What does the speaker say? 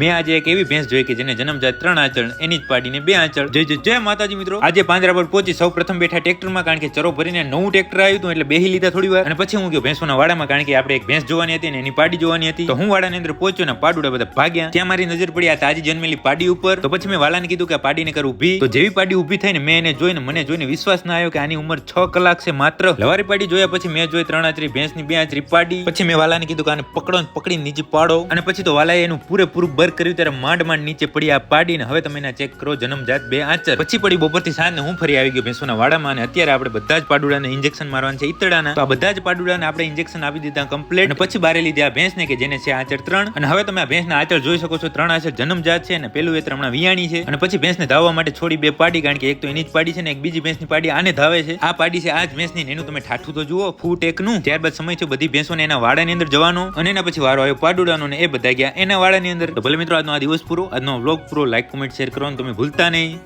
મેં આજે એક એવી ભેંસ જોઈ કે જેને જન્મ જાય ત્રણ આંચળ એની જ પાડીને બે આંચળ જય જય જય માતાજી મિત્રો. આજે પાંદરા પર પહોંચી સૌ પ્રથમ બેઠા ટ્રેક્ટરમાં કારણ કે ચરો ભરીને નવું ટ્રેક્ટર આવ્યું હતું એટલે બેહી લીધા થોડી વાર અને પછી હું ગયો ભેંસોના વાડામાં કારણ કે આપણે એક ભેંસ જોવાની હતી અને એની પાડી જોવાની હતી. તો હું વાડાની અંદર પહોંચ્યો ને પાડુડા બધા ભાગ્યા. ત્યાં મારી નજર પડી આ તાજી જન્મેલી પાડી ઉપર. તો પછી મેં વાલાને કીધું કે પાડીને કર ઊભી તો જેવી પાડી ઊભી થઈને મેં એને જોઈને મને જોઈને વિશ્વાસ ના આવ્યો કે આની ઉંમર છ કલાક છે માત્ર. લવારી પાડી જોયા પછી મેં જોઈ ત્રણ આચરી ભેંસની બે આચરી પાડી. પછી મેં વાલાને કીધું કે આને પકડો ને પકડીને નીચે પાડો. અને પછી તો વાલાએ એનું પૂરેપૂરું બર કર્યું ત્યારે માંડ માંડ નીચે પડી આ પાડીને હવે તમે એના ચેક કરો. જન્મજાત બે આચર. પછી પડી બપોરથી સાંજને હું ફરી આવી ગયો ભેંસોના વાડામાં અને અત્યારે આપણે બધા જ પાડુડાને ઇન્જેક્શન મારવાના છે ઈતડાના તો આ બધા જ પાડુડાને આપણે ઇન્જેક્શન આપી દીધા કમ્પ્લીટ અને પછી બારે લીધી આ ભેંસને કે જેને છે આચર ત્રણ. અને હવે તમે આ ભેંસના આચર જોઈ શકો છો, ત્રણ આચર જન્મજાત છે અને પેલું એ હમણાં વિયાણી છે. અને પછી ભેંસને ધાવવા માટે છોડી બે પાડી, કારણ કે એક તો એની જ પાડી છે ને એક બીજી ભેંસની પાડી આને ધાવે છે. આ પાડી છે આ જ ભેંસની એનું તમે ઠાઠું તો જુઓ, ફૂટ એકનું. ત્યારબાદ સમય છે બધી ભેંસોને એના વાડાની અંદર જવાનો. અને એના પછી વારો આવ્યો પાડુડાનો ને એ બધા ગયા એના વાડાની અંદર. ભલે મિત્રો, આજનો આ દિવસ પૂરો. આજનો વ્લોગ પૂરો. લાઈક કોમેન્ટ શેર કરવાનું તમે ભૂલતા નહીં.